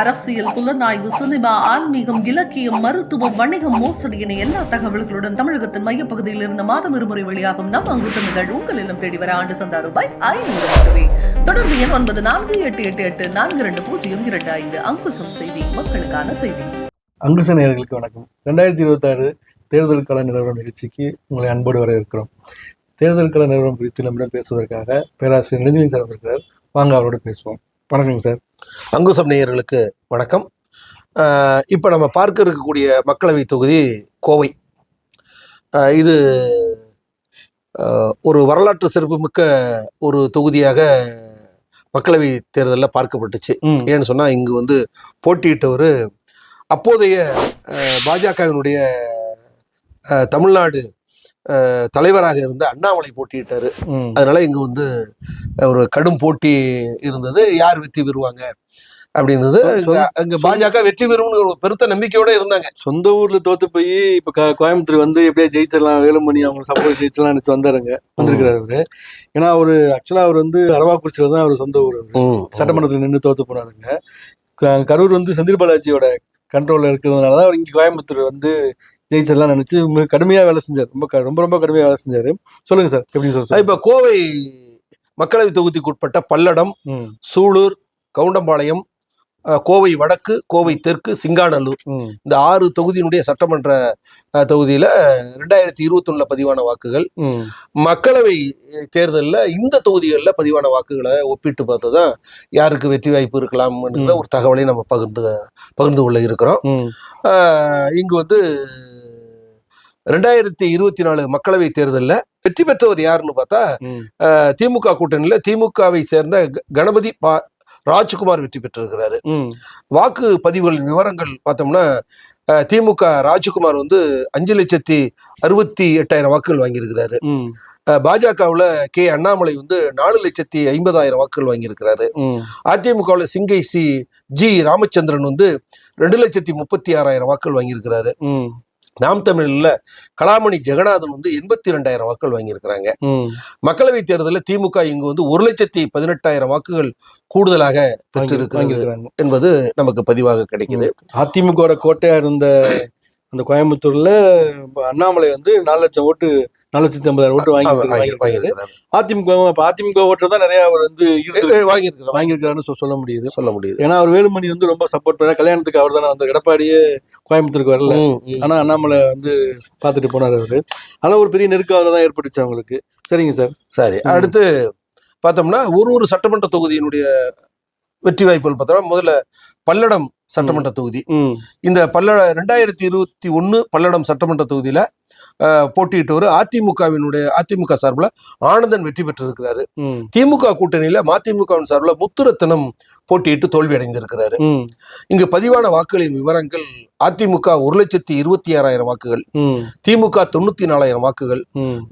அரசியல் புலனாய்வு சினிமா ஆன்மீகம் இலக்கியம் மருத்துவம் வணிகம் மோசடி என எல்லா தகவல்களுடன் தமிழகத்தின் மையப்பகுதியில் இருந்து மாதம் இருமுறை வெளியாகும் நம் அங்கு சென்றுகள் உங்கள் இல்லம் தேடி வர ஆண்டு சந்தா ரூபாய் ஐநூறு தொடர்பு எண் ஒன்பது நான்கு எட்டு எட்டு எட்டு நான்கு இரண்டு பூஜ்ஜியம் இரண்டு ஐந்து. அங்குசம் செய்தி மக்களுக்கான செய்தி. அங்குச நேயர்களுக்கு வணக்கம். ரெண்டாயிரத்தி இருபத்தாறு தேர்தல் கள நிலவரம் நிகழ்ச்சிக்கு உங்களை அன்போடு வரவேற்கிறோம் தேர்தல் கள நிலவரம் குறித்து நம்மிடம் பேசுவதற்காக பேராசிரியர் நெடுஞ்சலி சார் வந்திருக்கிறார் வாங்க அவரோடு பேசுவோம். வணக்கங்க சார். அங்குசம் நேயர்களுக்கு வணக்கம். இப்போ நம்ம பார்க்க இருக்கக்கூடிய மக்களவை தொகுதி கோவை. இது ஒரு வரலாற்று சிறப்புமிக்க ஒரு தொகுதியாக மக்களவை தேர்தலில் பார்க்கப்பட்டுச்சு. ஏன்னு சொன்னால் இங்கு வந்து போட்டியிட்டவர் அப்போதைய பாஜகவினுடைய தமிழ்நாடு தலைவராக இருந்த அண்ணாமலை போட்டியிட்டார். அதனால இங்க வந்து ஒரு கடும் போட்டி இருந்தது. யார் வெற்றி பெறுவாங்க அப்படின்றது அங்க பாஜக வெற்றி பெறும்னு ஒரு பெருத்த நம்பிக்கையோட இருந்தாங்க. சொந்த ஊர்ல தோத்து போய் இப்ப கோயம்புத்தூர் வந்து எப்படியா ஜெயிச்சிடலாம் வேலுமணி அவங்க சப்போர்ட் ஜெயிச்சிடலாம் நினைச்சு வந்தாருங்க. வந்திருக்கிறாரு அவரு. ஏன்னா அவரு ஆக்சுவலா அவர் வந்து அரவாக்குறிச்சியில தான் அவர் சொந்த ஊர் சட்டமன்றத்தில் நின்று தோத்து போனாருங்க. கரூர் வந்து செந்தில் பாலாஜியோட கண்ட்ரோல்ல இருக்கிறதுனால தான் அவர் இங்கே கோயம்புத்தூர் வந்து ஜெயிச்சிடலாம் நினைச்சு மிக கடுமையா வேலை செஞ்சார். ரொம்ப ரொம்ப ரொம்ப கடுமையா வேலை செஞ்சாரு. சொல்லுங்க சார் எப்படி சொல்லுங்க இப்ப கோவை மக்களவை தொகுதிக்கு உட்பட்ட பல்லடம் சூலூர் கவுண்டம்பாளையம் கோவை வடக்கு கோவை தெற்கு சிங்காநல்லூர் இந்த ஆறு தொகுதியினுடைய சட்டமன்ற தொகுதியில ரெண்டாயிரத்தி இருபத்தி பதிவான வாக்குகள். மக்களவை தேர்தலில் இந்த தொகுதிகளில் பதிவான வாக்குகளை ஒப்பிட்டு பார்த்து தான் யாருக்கு வெற்றி வாய்ப்பு இருக்கலாம்ங்கிற ஒரு தகவலை நம்ம பகிர்ந்து பகிர்ந்து கொள்ள இருக்கிறோம். இங்கு வந்து ரெண்டாயிரத்தி இருபத்தி நாலு மக்களவை தேர்தலில் வெற்றி பெற்றவர் யாருன்னு பார்த்தா திமுக கூட்டணியில் திமுகவை சேர்ந்த கணபதி பா ராஜ்குமார் வெற்றி பெற்றிருக்கிறாரு. வாக்கு பதிவுகளின் விவரங்கள் பார்த்தோம்னா திமுக ராஜ்குமார் வந்து அஞ்சு லட்சத்தி அறுபத்தி எட்டாயிரம் வாக்குகள் வாங்கியிருக்கிறாரு. பாஜகவில் கே அண்ணாமலை வந்து நாலு லட்சத்தி ஐம்பதாயிரம் வாக்குகள் வாங்கியிருக்கிறாரு. அதிமுகவில் சிங்கை சி ஜி ராமச்சந்திரன் வந்து ரெண்டு லட்சத்தி முப்பத்தி ஆறாயிரம் வாக்குகள் வாங்கியிருக்கிறாரு. நாம் தமிழில் கலாமணி ஜெகநாதன் வந்து எண்பத்தி ரெண்டாயிரம் வாக்குகள் வாங்கியிருக்கிறாங்க. ம். மக்களவைத் தேர்தலில் திமுக இங்கு வந்து ஒரு லட்சத்தி பதினெட்டாயிரம் வாக்குகள் கூடுதலாக பெற்றிருக்கிறது வாங்கியிருக்கிறாங்க. என்பது நமக்கு பதிவாக கிடைக்குது. அதிமுக கோட்டையா இருந்த அந்த கோயம்புத்தூர்ல அண்ணாமலை வந்து நாலு லட்சம் ஓட்டு நாலு லட்சத்தி ஐம்பதாயிரம் ஓட்டு வாங்கி. அதிமுக அதிமுக ஓட்டர் தான் நிறைய அவர் வந்து வாங்கியிருக்கிறாரு. வாங்கியிருக்காருன்னு சொ- சொல்ல முடியுது. சொல்ல முடியுது. ஏன்னா அவர் வேலுமணி வந்து ரொம்ப சப்போர்ட் பண்ண கல்யாணத்துக்கு அவர் தானே வந்து எடப்பாடியே கோயம்புத்தூருக்கு வரல. ஆனா அண்ணாமலை வந்து பார்த்துட்டு போனார் அவரு. ஆனா ஒரு பெரிய நெருக்கம் தான் ஏற்பட்டுச்சு அவங்களுக்கு. சரிங்க சார். சரி அடுத்து பார்த்தோம்னா ஒரு ஒரு சட்டமன்ற தொகுதியினுடைய வெற்றி வாய்ப்புகள் பார்த்தோம்னா முதல்ல பல்லடம் சட்டமன்ற தொகுதி. இந்த பல்ல ரெண்டாயிரத்தி இருபத்தி ஒன்று பல்லடம் சட்டமன்ற தொகுதியில் போட்டியிட்டவர் அதிமுகவினுடைய அதிமுக சார்பில் ஆனந்தன் வெற்றி பெற்றிருக்கிறாரு. திமுக கூட்டணியில் மதிமுகவின் சார்பில் முத்துரத்தனம் போட்டியிட்டு தோல்வி அடைந்திருக்கிறாரு இங்கு பதிவான வாக்குகளின் விவரங்கள் அதிமுக ஒரு லட்சத்தி இருபத்தி ஆறாயிரம் வாக்குகள் திமுக தொண்ணூத்தி நாலாயிரம் வாக்குகள்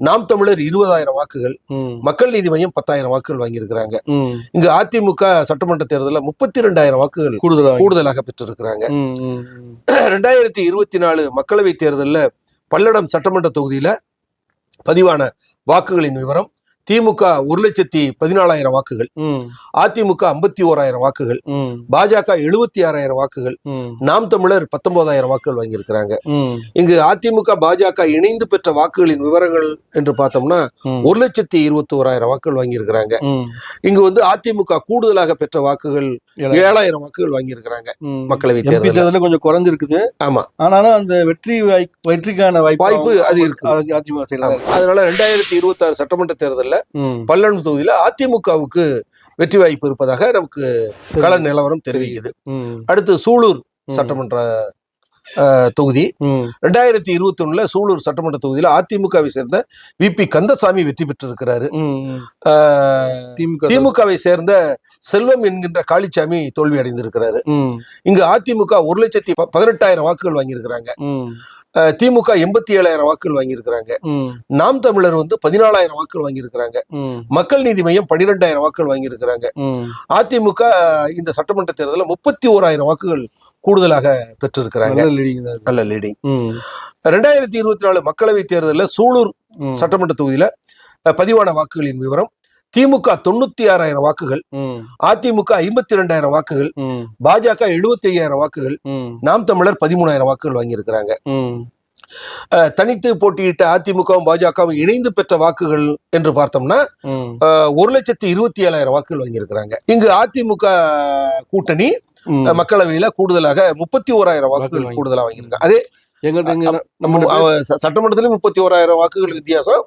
நாம் தமிழர் இருபதாயிரம் வாக்குகள் மக்கள் நீதி மையம் பத்தாயிரம் வாக்குகள் வாங்கியிருக்கிறாங்க. இங்கு அதிமுக சட்டமன்ற தேர்தலில் முப்பத்தி ரெண்டாயிரம் வாக்குகள் கூடுதலாக. கூடுதலாக பெற்றிருக்கிறாங்க. ரெண்டாயிரத்தி இருபத்தி நாலு மக்களவை தேர்தலில் பல்லடம் சட்டமன்ற தொகுதியில் பதிவான வாக்குகளின் விவரம் திமுக ஒரு லட்சத்தி பதினாலாயிரம் வாக்குகள். அதிமுக ஐம்பத்தி ஓராயிரம் வாக்குகள் பாஜக எழுபத்தி ஆறாயிரம் வாக்குகள் நாம் தமிழர் பத்தொன்பதாயிரம் வாக்குகள் வாங்கியிருக்கிறாங்க. இங்கு அதிமுக பாஜக இணைந்து பெற்ற வாக்குகளின் விவரங்கள் என்று பார்த்தோம்னா ஒரு லட்சத்தி இருபத்தி ஓராயிரம் வாக்குகள் வாங்கியிருக்கிறாங்க. இங்கு வந்து அதிமுக கூடுதலாக பெற்ற வாக்குகள் ஏழாயிரம். வாக்குகள் வாங்கியிருக்கிறாங்க. மக்களவை தேர்தலில். கொஞ்சம் குறைஞ்சிருக்குது. ஆமா. ஆனாலும் அந்த வெற்றி வெற்றிக்கான வாய்ப்பு அது இருக்கு. அது அதிமுக. அதனால ரெண்டாயிரத்தி இருபத்தி ஆறு சட்டமன்ற தேர்தலில். பல்லடம் தொகுதியில அதிமுகவுக்கு வெற்றி வாய்ப்பு இருப்பதாக நமக்கு கள நிலவரம் தெரிவிக்குது. அடுத்து சூலூர். சட்டமன்ற தொகுதி. ரெண்டாயிரத்தி இருபத்தி ஒண்ணுல சூலூர் சட்டமன்ற தொகுதியில அதிமுகவை சேர்ந்த வி. பி. கந்தசாமி வெற்றி பெற்றிருக்கிறாரு. திமுகவை சேர்ந்த செல்வம் என்கின்ற காளிச்சாமி தோல்வி அடைந்திருக்கிறாரு. இங்கு அதிமுக ஒரு லட்சத்தி பதினெட்டாயிரம் வாக்குகள் வாங்கியிருக்கிறாங்க. திமுக எண்பத்தி ஏழாயிரம் வாக்குகள் வாங்கியிருக்கிறாங்க. நாம் தமிழர் வந்து பதினாலாயிரம் வாக்குகள் வாங்கியிருக்கிறாங்க. மக்கள் நீதி மையம் பன்னிரெண்டாயிரம் வாக்குகள் வாங்கியிருக்கிறாங்க. அதிமுக இந்த சட்டமன்ற தேர்தலில் முப்பத்தி ஓராயிரம் வாக்குகள் கூடுதலாக பெற்றிருக்கிறாங்க நல்ல லீடிங். ரெண்டாயிரத்தி இருபத்தி நாலு மக்களவை தேர்தலில் சூலூர். சட்டமன்ற தொகுதியில பதிவான வாக்குகளின் விவரம் திமுக தொண்ணூத்தி ஆறாயிரம் வாக்குகள் அதிமுக ஐம்பத்தி ரெண்டாயிரம் வாக்குகள் பாஜக எழுபத்தி ஐயாயிரம் வாக்குகள் நாம் தமிழர் பதிமூணாயிரம் வாக்குகள் வாங்கியிருக்கிறாங்க. தனித்து போட்டியிட்ட அதிமுகவும் பாஜகவும் இணைந்து பெற்ற வாக்குகள் என்று பார்த்தோம்னா ஒரு லட்சத்தி இருபத்தி ஏழாயிரம் வாக்குகள் வாங்கியிருக்கிறாங்க. இங்கு அதிமுக கூட்டணி மக்களவையில கூடுதலாக முப்பத்தி ஓராயிரம் வாக்குகள் வாக்கு கூடுதலா வாங்கியிருக்காங்க. அதே சட்டமன்றத்திலும் முப்பத்தி ஓராயிரம் வாக்குகள் வித்தியாசம்.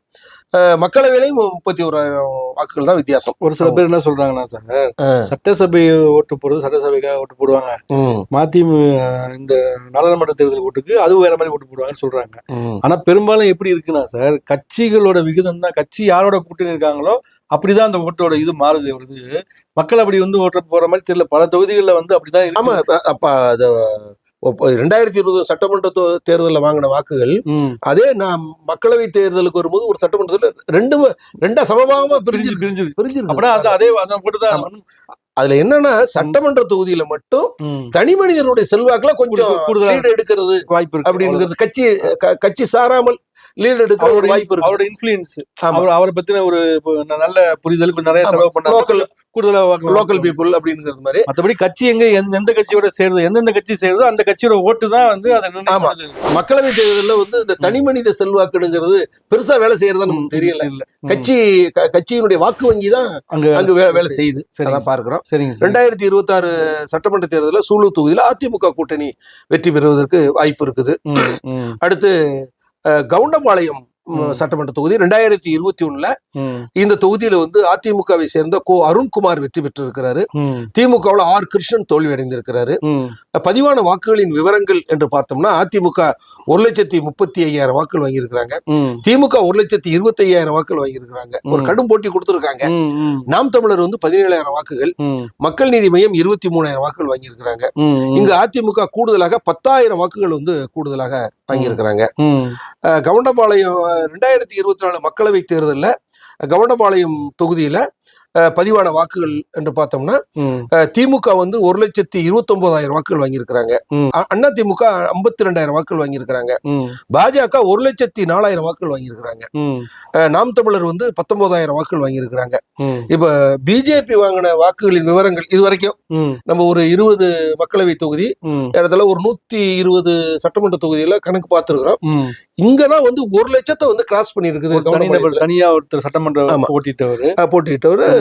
மக்களவையிலையும் முப்பத்தி ஓராயிரம் வாக்குகள் தான் வித்தியாசம். ஒரு சில பேர் என்ன சொல்றாங்கன்னா சார். சட்டசபை ஓட்டு போடுறது சட்டசபைக்காக ஓட்டு போடுவாங்க. ம், மதிமு இந்த நாடாளுமன்ற தேர்தல் ஓட்டுக்கு அது வேற மாதிரி ஓட்டு போடுவாங்கன்னு சொல்றாங்க. ஆனா பெரும்பாலும் எப்படி இருக்குன்னா சார் கட்சிகளோட விகிதம் தான் கட்சி யாரோட கூட்டணி இருக்காங்களோ அப்படிதான் அந்த ஓட்டோட இது மாறுது. வருது மக்கள் அப்படி வந்து ஓட்ட போற மாதிரி தெரியல. பல தொகுதிகளில் வந்து அப்படிதான் ஆமா அப்ப- அப்ப ரெண்டாயிரத்தி இருபது சட்டமன்ற தேர்தல்ல வாங்கின வாக்குகள். அதே நான் மக்களவை தேர்தலுக்கு வரும்போது ஒரு சட்டமன்றத்துல ரெண்டு ரெண்டா சமபாகமா பிரிஞ்சு பிரிஞ்சு பிரிஞ்சு அது அதுல என்னன்னா சட்டமன்ற தொகுதியில மட்டும். தனி மனிதனுடைய செல்வாக்குல கொஞ்சம் கூடுதல் எடுக்கிறது வாய்ப்பு அப்படிங்கிறது கட்சி கட்சி சாராமல் லீடு எடுக்கிற ஒரு வாய்ப்பு இருக்கு. அவரோட இன்ஃபுளுன்ஸ். அவர் அவரை பத்தின ஒரு நல்ல புரிதல் கொஞ்சம் நிறைய. செலவு பண்ணாங்க லோக்கல் கூடுதலா லோக்கல் பீப்புள் அப்படிங்கிறது மாதிரி. மத்தபடி கட்சி எங்க எந்த கட்சியோட சேருதோ எந்தெந்த கட்சி சேருதோ அந்த கட்சியோட ஓட்டு தான் வந்து அதை. மக்களவை தேர்தலில் வந்து இந்த தனி மனித செல்வாக்குங்கிறது பெருசா வேலை செய்யறதா நமக்கு தெரியல. கட்சி கட்சியினுடைய வாக்கு வங்கி தான் அங்க அங்கு வேலை செய்யுது. அதான் பார்க்கிறோம். சரிங்க சார். ரெண்டாயிரத்தி இருபத்தி ஆறு சட்டமன்ற தேர்தலில் சூலூர் தொகுதியில் அதிமுக கூட்டணி வெற்றி பெறுவதற்கு வாய்ப்பு இருக்குது. அடுத்து கவுண்டம்பாளையம் சட்டமன்ற தொகுதி. ரெண்டாயிரத்தி இருபத்தி ஒண்ணுல இந்த தொகுதியில வந்து அதிமுகவை சேர்ந்த கோ அருண்குமார் வெற்றி பெற்றிருக்கிறாரு. ம், திமுகவில் ஆர் கிருஷ்ணன் தோல்வி அடைந்திருக்கிறாரு பதிவான வாக்குகளின் விவரங்கள் என்று பார்த்தோம்னா அதிமுக ஒரு லட்சத்தி முப்பத்தி ஐயாயிரம் வாக்குகள் வாங்கியிருக்கிறாங்க. திமுக ஒரு லட்சத்தி இருபத்தி ஐயாயிரம் வாக்குகள் வாங்கியிருக்கிறாங்க. ஒரு. கடும் போட்டி கொடுத்திருக்காங்க. நாம் தமிழர் வந்து பதினேழாயிரம் வாக்குகள் மக்கள் நீதி மையம் இருபத்தி மூணாயிரம் வாக்குகள் வாங்கியிருக்கிறாங்க. இங்கு அதிமுக கூடுதலாக பத்தாயிரம் வாக்குகள் வந்து கூடுதலாக வாங்கியிருக்கிறாங்க. கவுண்டபாளையம் ரெண்டாயிரத்தி இருபத்தி நாலு மக்களவை தேர்தலில் கவுண்டபாளையம் தொகுதியில் பதிவான வாக்குகள் என்று பார்த்தோம்னா திமுக வந்து ஒரு லட்சத்தி இருபத்தொன்பதாயிரம் வாக்குகள் வாங்கியிருக்கிறாங்க. அண்ணா திமுக ஐம்பத்தி ரெண்டாயிரம் வாக்குகள் வாங்கியிருக்கிறாங்க. பாஜக ஒரு லட்சத்தி நாலாயிரம் வாக்குகள் வாங்கியிருக்கிறாங்க. நாம் தமிழர் வந்து பத்தொன்பதாயிரம் வாக்குகள் வாங்கியிருக்கிறாங்க. இப்ப பிஜேபி வாங்கின வாக்குகளின் விவரங்கள் இது வரைக்கும் நம்ம ஒரு இருபது மக்களவை தொகுதி இடத்துல ஒரு நூத்தி இருபது சட்டமன்ற தொகுதியில கணக்கு பார்த்துருக்கிறோம். இங்கதான் வந்து ஒரு லட்சத்தை வந்து கிராஸ் தனிநபர் தனியா ஒருத்தர் சட்டமன்ற ஆமா. ஓட்டிட்டவர்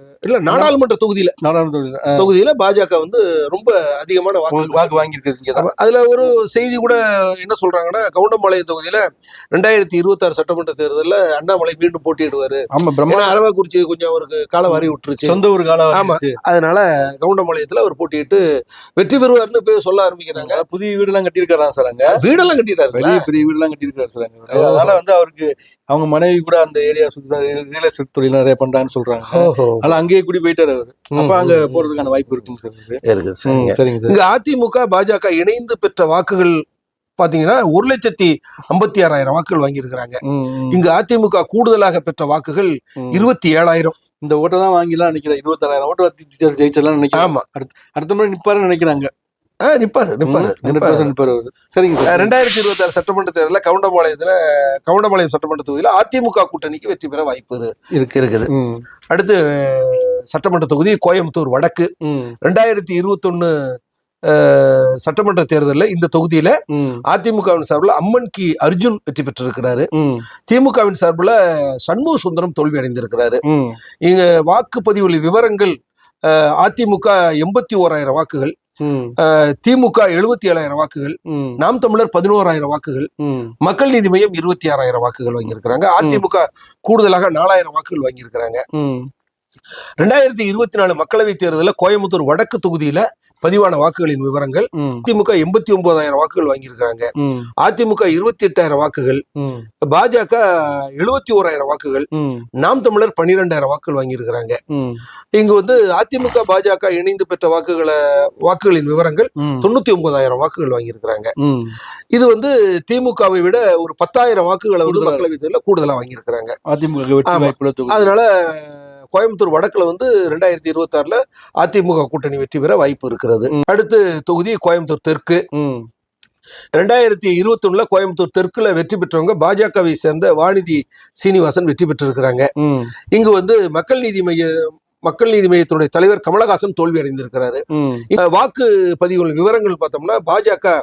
இல்ல நாடாளுமன்ற தொகுதியில. நாடாளுமன்ற தொகுதியில, பாஜக வந்து ரொம்ப அதிகமான வாக்கு வாக்கு வாங்கியிருக்கிறது. அதுல ஒரு செய்தி கூட என்ன சொல்றாங்கன்னா கவுண்டம்பாளையம் தொகுதியில ரெண்டாயிரத்தி இருபத்தி ஆறு சட்டமன்ற தேர்தல்ல அண்ணாமலை மீண்டும் போட்டியிடுவாரு. ஆமா பிரம்மா அரவக்குறிச்சி கொஞ்சம் அவருக்கு கால வாரி விட்டுருச்சு. சொந்த ஒரு காலம் ஆமா. அதனால கவுண்டம்பாளையத்துல அவர் போட்டியிட்டு வெற்றி பெறுவார்னு போய் சொல்ல ஆரம்பிக்கிறாங்க. புதிய வீடுலாம் கட்டியிருக்காராம் சார் அங்க. வீடெல்லாம் கட்டிட்டாரு பெரிய பெரிய வீடுலாம் கட்டியிருக்காரு சார் அங்க. அதனால வந்து அவருக்கு அவங்க மனைவி கூட அந்த ஏரியா சுத்தி ரியல் எஸ்டேட் தொழில் நிறைய பண்றாங்கன்னு சொல்றாங்க. அதனால அங்கேயே குடி போயிட்டாரு அவரு. அப்ப அங்க போறதுக்கான வாய்ப்பு இருக்குங்க சார் இருக்கு. இருக்குது ம், சரிங்க சரிங்க சார். இங்க அதிமுக பாஜக இணைந்து பெற்ற வாக்குகள் பாத்தீங்கன்னா ஒரு லட்சத்தி ஐம்பத்தி ஆறாயிரம் வாக்குகள் வாங்கியிருக்கிறாங்க. இங்கு அதிமுக கூடுதலாக பெற்ற வாக்குகள். இருபத்தி ஏழாயிரம். இந்த ஓட்டை தான் வாங்கிலாம் நினைக்கிறேன். இருபத்தாயிரம் ஓட்டு வாத்தி ஜெயிச்சலாம் நினைக்கிறேன். ஆமா. அடுத்த முறை நிப்பாருன்னு நினைக்கிறாங்க. நிப்பாரு நிப்பாரு நிப்பாரு. சரிங்க சார். ரெண்டாயிரத்தி இருபத்தி ஆறு சட்டமன்ற தேர்தலில் கவுண்டம்பாளையத்துல கவுண்டம்பாளையம் சட்டமன்ற தொகுதியில அதிமுக கூட்டணிக்கு வெற்றி பெற வாய்ப்பு இரு- இருக்கு இருக்குது. அடுத்து சட்டமன்ற தொகுதி கோயம்புத்தூர் வடக்கு. ரெண்டாயிரத்தி இருபத்தொன்னு சட்டமன்ற தேர்தலில் இந்த தொகுதியில அதிமுகவின் சார்பில் அம்மன் கி அர்ஜுன் வெற்றி பெற்றிருக்கிறாரு. திமுகவின் சார்பில் சண்முக சுந்தரம் தோல்வி அடைந்திருக்கிறாரு. இங்க வாக்குப்பதிவு விவரங்கள் அதிமுக எண்பத்தி ஓராயிரம் வாக்குகள் திமுக எழுபத்தி ஏழாயிரம் வாக்குகள் நாம் தமிழர் பதினோராயிரம் வாக்குகள் மக்கள் நீதி மையம் இருபத்தி ஆறாயிரம் வாக்குகள் வாங்கியிருக்கிறாங்க. அதிமுக கூடுதலாக நாலாயிரம் வாக்குகள் வாங்கியிருக்கிறாங்க. ரெண்டாயிரத்தி இருபத்தி நாலு மக்களவைத் தேர்தலில் கோயம்புத்தூர் வடக்கு தொகுதியில பதிவான வாக்குகளின் விவரங்கள் ம், அதிமுக எண்பத்தி ஒன்பதாயிரம் வாக்குகள் வாங்கியிருக்கிறாங்க. அதிமுக இருபத்தி எட்டாயிரம் வாக்குகள். பாஜக எழுபத்தி ஓராயிரம் வாக்குகள். நாம் தமிழர் பன்னிரெண்டாயிரம் வாக்குகள் வாங்கியிருக்கிறாங்க. இங்கு வந்து அதிமுக பாஜக இணைந்து பெற்ற வாக்குகளை வாக்குகளின் விவரங்கள் தொண்ணூத்தி ஒன்பதாயிரம் வாக்குகள் வாங்கியிருக்கிறாங்க. இது வந்து திமுகவை விட ஒரு பத்தாயிரம் வாக்குகளை வந்து கூடுதலா. மக்களவைத் தேர்தலில் கூடுதலா வாங்கியிருக்கிறாங்க. அதிமுக அதனால கோயம்புத்தூர் வடக்குல வந்து ரெண்டாயிரத்தி இருபத்தி ஆறுல அதிமுக கூட்டணி வெற்றி பெற வாய்ப்பு இருக்கிறது. அடுத்து தொகுதி கோயம்புத்தூர் தெற்கு. ரெண்டாயிரத்தி இருபத்தி ஒண்ணுல கோயம்புத்தூர் தெற்குல வெற்றி பெற்றவங்க பாஜகவை சேர்ந்த வானிதி சீனிவாசன் வெற்றி பெற்றிருக்கிறாங்க. இங்கு வந்து மக்கள் நீதி மைய மக்கள் நீதி மையத்தினுடைய தலைவர் கமலஹாசன் தோல்வி அடைந்திருக்கிறாரு. வாக்கு பதிவுகள் விவரங்கள் பார்த்தோம்னா பாஜக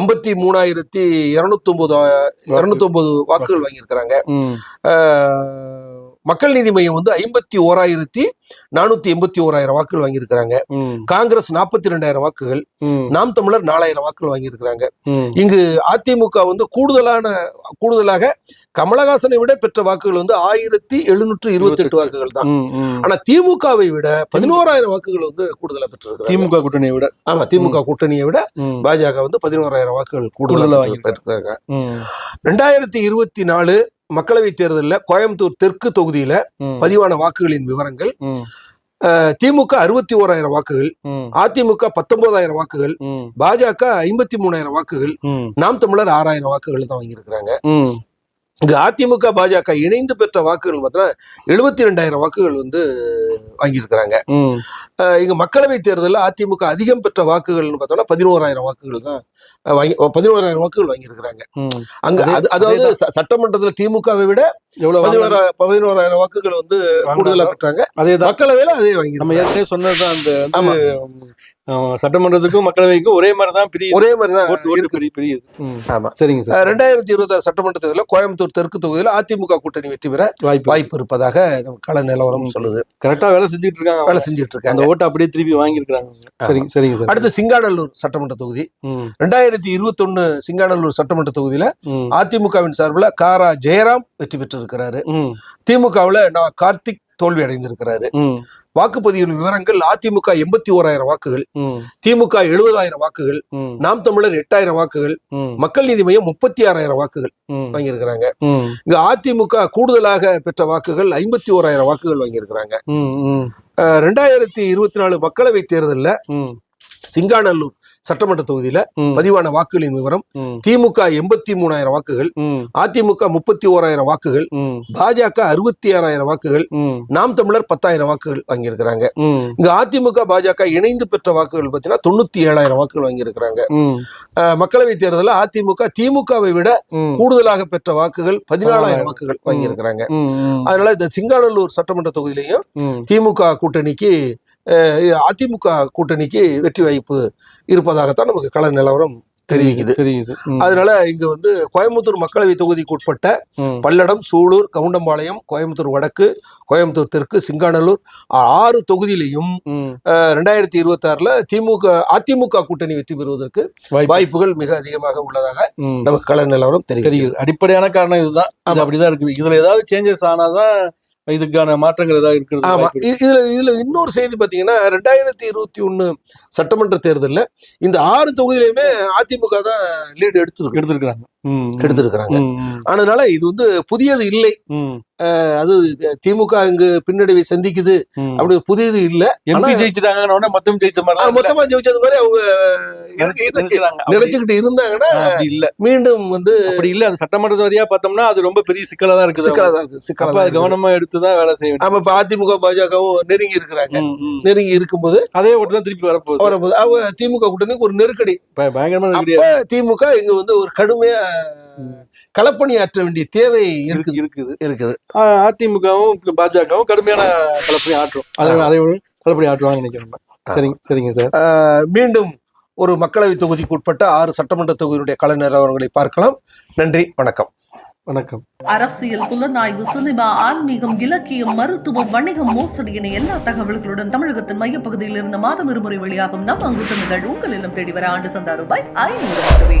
ஐம்பத்தி மூணாயிரத்தி இருநூத்தி ஒன்பது இருநூத்தி ஒன்பது வாக்குகள் வாங்கியிருக்கிறாங்க மக்கள் நீதி மையம் வந்து ஐம்பத்தி ஓராயிரத்தி நானூத்தி எண்பத்தி ஓராயிரம் வாக்குகள் வாங்கியிருக்கிறாங்க. காங்கிரஸ் நாற்பத்தி ரெண்டாயிரம் வாக்குகள் நாம் தமிழர் நாலாயிரம் வாக்குகள் வாங்கியிருக்கிறாங்க. இங்கு அதிமுக வந்து கூடுதலான கூடுதலாக கமலஹாசனை விட பெற்ற வாக்குகள் வந்து ஆயிரத்தி எழுநூற்று இருபத்தி எட்டு வாக்குகள் தான். ஆனா திமுகவை விட பதினோராயிரம் வாக்குகள் வந்து கூடுதலா பெற்றிருக்கிறாங்க. திமுக கூட்டணியை விட. ஆமா திமுக கூட்டணியை விட பாஜக வந்து பதினோராயிரம் வாக்குகள் கூடுதலா கூடுதலா வாங்கியிருக்காங்க. பெற்றிருக்காங்க ரெண்டாயிரத்தி இருபத்தி நாலு மக்களவை தேர்தலில் கோயம்புத்தூர் தெற்கு தொகுதியில பதிவான வாக்குகளின் விவரங்கள். திமுக அறுபத்தி ஓராயிரம் வாக்குகள் அதிமுக பத்தொன்பதாயிரம் வாக்குகள். பாஜக ஐம்பத்தி மூணாயிரம் வாக்குகள். நாம் தமிழர் ஆறாயிரம் வாக்குகள் தான் வாங்கியிருக்கிறாங்க. இங்க அதிமுக பாஜக இணைந்து பெற்ற வாக்குகள் பார்த்தீங்கன்னா எழுபத்தி ரெண்டாயிரம் வாக்குகள் வந்து வாங்கியிருக்கிறாங்க. இங்க மக்களவை தேர்தலில் அதிமுக அதிகம் பெற்ற வாக்குகள்னு பார்த்தோம்னா பதினோராயிரம் வாக்குகள் தான் வாங்கி பதினோராயிரம் வாக்குகள் வாங்கியிருக்கிறாங்க. அங்க அதே- அது- அதாவது சட்டமன்றத்துல திமுகவை விட? பதினோரா பதினோராயிரம் வாக்குகள் வந்து கூடுதலா வாங்கினாங்க. பெற்றாங்க. அதேதான். மக்களவையில அதே நம்ம வாங்கியிருக்காங்க ஏற்கனவே சொன்னதுதான் அந்த சட்டமன்றத்துக்கும் மக்களவைக்கும் ஒரே மாதிரி தான் பிரியுது. ஒரே மாதிரி தான் பிரியுது. ஆமா. சரிங்க சார். ரெண்டாயிரத்தி இருபத்தாறு சட்டமன்ற தேர்தலில் கோயம்புத்தூர் தெற்கு தொகுதியில் அதிமுக கூட்டணி வெற்றி பெற வாய்ப்பு. வாய்ப்பு இருப்பதாக கள நிலவரம் சொல்லுது. கரெக்டா வேலை செஞ்சுட்டு இருக்காங்க. வேலை செஞ்சுட்டு இருக்காங்க. அந்த ஓட்டை அப்படியே திருப்பி வாங்கியிருக்காங்க சரிங்க சரிங்க சார். அடுத்து சிங்காநல்லூர் சட்டமன்ற தொகுதி. ரெண்டாயிரத்தி இருபத்தொன்னு சிங்காநல்லூர் சட்டமன்ற தொகுதியில அதிமுகவின் சார்பில் காரா ஜெயராம் வெற்றி பெற்றிருக்கிறாரு. திமுகவுல நான் கார்த்திக் தோல்வி அடைந்திருக்கிறாரு ம், வாக்குப்பதிவின் விவரங்கள் அதிமுக எண்பத்தி ஓராயிரம் வாக்குகள் திமுக எழுபதாயிரம் வாக்குகள் நாம் தமிழர் எட்டாயிரம் வாக்குகள் மக்கள் நீதி மையம் முப்பத்தி ஆறாயிரம் வாக்குகள் வாங்கியிருக்கிறாங்க. இங்க அதிமுக கூடுதலாக பெற்ற வாக்குகள் ஐம்பத்தி ஓராயிரம் வாக்குகள் வாங்கியிருக்கிறாங்க. ரெண்டாயிரத்தி இருபத்தி நாலு மக்களவை தேர்தலில் சிங்காநல்லூர் சட்டமன்ற தொகுதியில பதிவான வாக்குகளின் விவரம் திமுக எண்பத்தி மூணாயிரம் வாக்குகள் அதிமுக முப்பத்தி ஓராயிரம் வாக்குகள் பாஜக அறுபத்தி ஆறாயிரம் வாக்குகள் நாம் தமிழர் பத்தாயிரம் வாக்குகள் வாங்கியிருக்கிறாங்க. இங்க அதிமுக பாஜக இணைந்து பெற்ற வாக்குகள் பார்த்தீங்கன்னா தொண்ணூத்தி ஏழாயிரம் வாக்குகள் வாங்கியிருக்கிறாங்க. மக்களவை தேர்தலில் அதிமுக திமுகவை விட கூடுதலாக பெற்ற வாக்குகள் பதினாலாயிரம் வாக்குகள் வாங்கியிருக்கிறாங்க. அதனால இந்த சிங்காநல்லூர் சட்டமன்ற தொகுதியிலையும் திமுக கூட்டணிக்கு அதிமுக கூட்டணிக்கு வெற்றி வாய்ப்பு இருப்பதாகத்தான் நமக்கு கள நிலவரம் தெரிவிக்குது. தெரியுது அதனால இங்க வந்து கோயம்புத்தூர் மக்களவை தொகுதிக்கு உட்பட்ட பல்லடம் சூலூர் கவுண்டம்பாளையம் கோயம்புத்தூர் வடக்கு கோயம்புத்தூர் தெற்கு சிங்காநல்லூர் ஆறு தொகுதியிலையும் ரெண்டாயிரத்தி இருபத்தி ஆறுல திமுக அதிமுக கூட்டணி வெற்றி பெறுவதற்கு வாய்ப்பு. வாய்ப்புகள் மிக அதிகமாக உள்ளதாக நமக்கு கள நிலவரம் தெரியுது. அடிப்படையான காரணம் இதுதான். அப்படிதான் இருக்குது. இதுல ஏதாவது சேஞ்சஸ் ஆனாதான் இதுக்கான மாற்றங்கள் ஏதாவது இருக்கிறது ஆமா. வாய்ப்பு இருக்கு. இ- இதுல இதுல இன்னொரு செய்தி பாத்தீங்கன்னா ரெண்டாயிரத்தி இருபத்தி ஒண்ணு சட்டமன்ற தேர்தல்ல இந்த ஆறு தொகுதியிலுமே அதிமுக தான் லீடு ம், எடுத்திருக்கிறாங்க. ம், அதனால இது வந்து புதியது இல்லை. அது திமுக இங்கு பின்னடைவை சந்திக்குது. அப்படி புதியது இல்ல. எம்பி உடனே மொத்தம் ஜெயிச்ச மாதிரி. மொத்தமா ஜெயிச்சது மாதிரி அவங்க இருக்கு- நினைச்சுக்கிட்டு இருந்தாங்கன்னா இல்ல. மீண்டும் வந்து அப்படி இல்ல. அது சட்டமன்ற வரியா பார்த்தோம்னா அது ரொம்ப பெரிய சிக்கலா தான் இருக்குது. சிக்கலா தான் இருக்கு சிக்கலா தான் இருக்கு. கவனமா எடுத்துதான் வேலை செய்ய வேண்டியது. ஆமா இப்ப அதிமுக பாஜகவும் நெருங்கி இருக்கிறாங்க. நெருங்கி இருக்கும்போது அதே ஓட்டு தான் திருப்பி வரப்போகுது. வரும்போது அவங்க திமுக கூட்டணிக்கு ஒரு நெருக்கடி. பயங்கரமான திமுக இங்க வந்து ஒரு கடுமையா களப்பணியாற்ற வேண்டிய தேவை இருக்கு இருக்குது. இருக்குது. இருக்குது. அதிமுகவும் பாஜகவும் கடுமையான கலப்பணி ஆற்றும் அதை அதை ஒரு கலப்பணி ஆற்றுவாங்கன்னு நினைக்கிறேன் சரிங்க சரிங்க சார். மீண்டும் ஒரு மக்களவை தொகுதிக்கு உட்பட்ட ஆறு சட்டமன்ற தொகுதியினுடைய கள நிலவரங்களை பார்க்கலாம். நன்றி வணக்கம். வணக்கம். அரசியல் புலனாய்வு சினிமா ஆன்மீகம் இலக்கியம் மருத்துவம் வணிகம் மோசடி என எல்லா தகவல்களுடன் தமிழகத்தின் மையப்பகுதியில் இருந்த மாதம் இருமுறை வெளியாகும் நம் அங்குசம் இதழ் உங்கள் இல்லம் தேடி வர ஆண்டு சந்தா ரூபாய் ஐநூறு மட்டுமே.